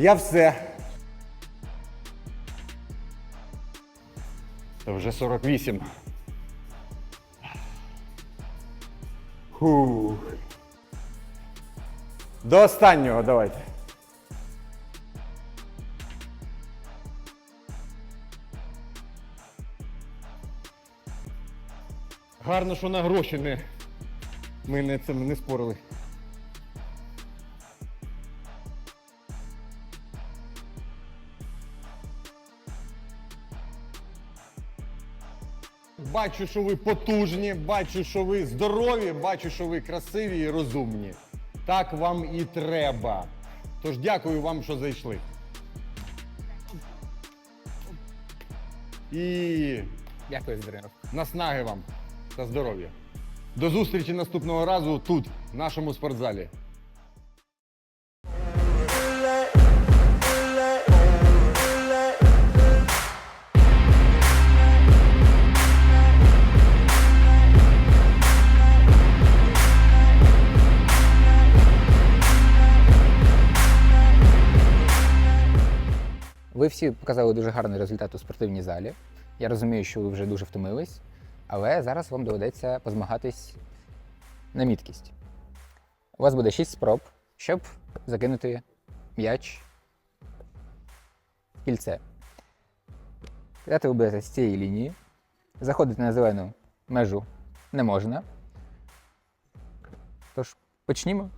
Я все. Та вже 48. Фух. До останнього давайте. Гарно, що на гроші не. Ми не цим не спорили. Бачу, що ви потужні, бачу, що ви здорові, бачу, що ви красиві і розумні. Так вам і треба. Тож дякую вам, що зайшли. І Дякую, Здринов. наснаги вам та здоров'я. До зустрічі наступного разу тут, в нашому спортзалі. Ви всі показали дуже гарний результат у спортивній залі. Я розумію, що ви вже дуже втомились, але зараз вам доведеться позмагатись на міткість. У вас буде 6 спроб, щоб закинути м'яч в кільце. Кидати ви будете з цієї лінії. Заходити на зелену межу не можна. Тож почнімо.